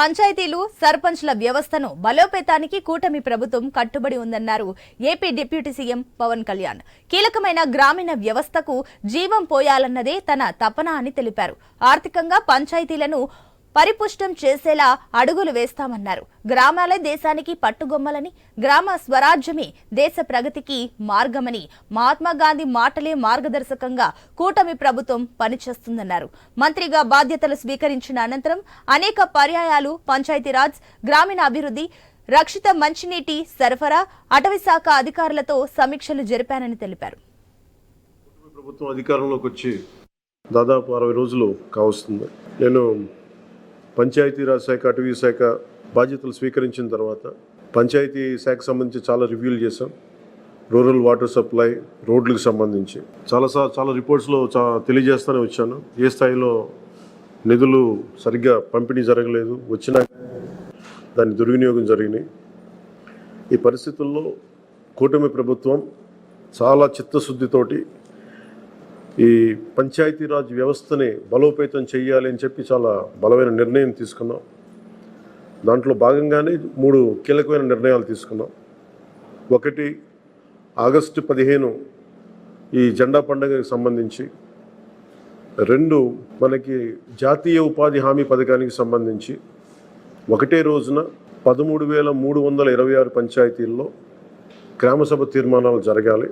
పంచాయతీలు సర్పంచ్ల వ్యవస్థను బలోపేతానికి కూటమి ప్రభుత్వం కట్టుబడి ఉందన్నారు AP deputy CM Pawan Kalyan. కీలకమైన గ్రామీణ వ్యవస్థకు జీవం పోయాలన్నదే తన తపన అని తెలిపారు. ఆర్థికంగా పంచాయతీలను పరిపుష్టం చేసేలా అడుగులు వేస్తామన్నారు. గ్రామాలే దేశానికి పట్టుగొమ్మలని గ్రామ స్వరాజ్యమే దేశ ప్రగతికి మార్గమని మహాత్మా గాంధీ మాటలే మార్గదర్శకంగా కూటమి ప్రభుత్వం పనిచేస్తుందన్నారు. మంత్రిగా బాధ్యతలు స్వీకరించిన అనంతరం అనేక పర్యాయాలు పంచాయతీరాజ్ గ్రామీణ అభివృద్ధి రక్షిత మంచినీటి సరఫరా అటవీ శాఖ అధికారులతో సమీక్షలు జరిపానని తెలిపారు. ప్రభుత్వం అధికారంలోకి వచ్చి దాదాపు అరవై రోజులు కావస్తుంది. నేను పంచాయతీరాజ్ శాఖ అటవీ శాఖ బాధ్యతలు స్వీకరించిన తర్వాత పంచాయతీ శాఖకు సంబంధించి చాలా రివ్యూలు చేశాం. రూరల్ వాటర్ సప్లై రోడ్లకు సంబంధించి. చాలా చాలా రిపోర్ట్స్లో చా తెలియజేస్తూనే వచ్చాను. ఏ స్థాయిలో నిధులు సరిగ్గా పంపిణీ జరగలేదు వచ్చినా దాని దుర్వినియోగం జరిగినాయి. ఈ పరిస్థితుల్లో కూటమి ప్రభుత్వం చాలా చిత్తశుద్ధితోటి ఈ పంచాయతీరాజ్ వ్యవస్థని బలోపేతం చేయాలి అని చెప్పి చాలా బలమైన నిర్ణయం తీసుకున్నాం. దాంట్లో భాగంగానే మూడు కీలకమైన నిర్ణయాలు తీసుకున్నాం. ఒకటి ఆగస్టు పదిహేను ఈ జెండా పండుగకి సంబంధించి. రెండు మనకి జాతీయ ఉపాధి హామీ పథకానికి సంబంధించి. ఒకటే రోజున పదమూడు వేల మూడు వందల ఇరవై ఆరు పంచాయతీల్లో గ్రామసభ తీర్మానాలు జరగాలి.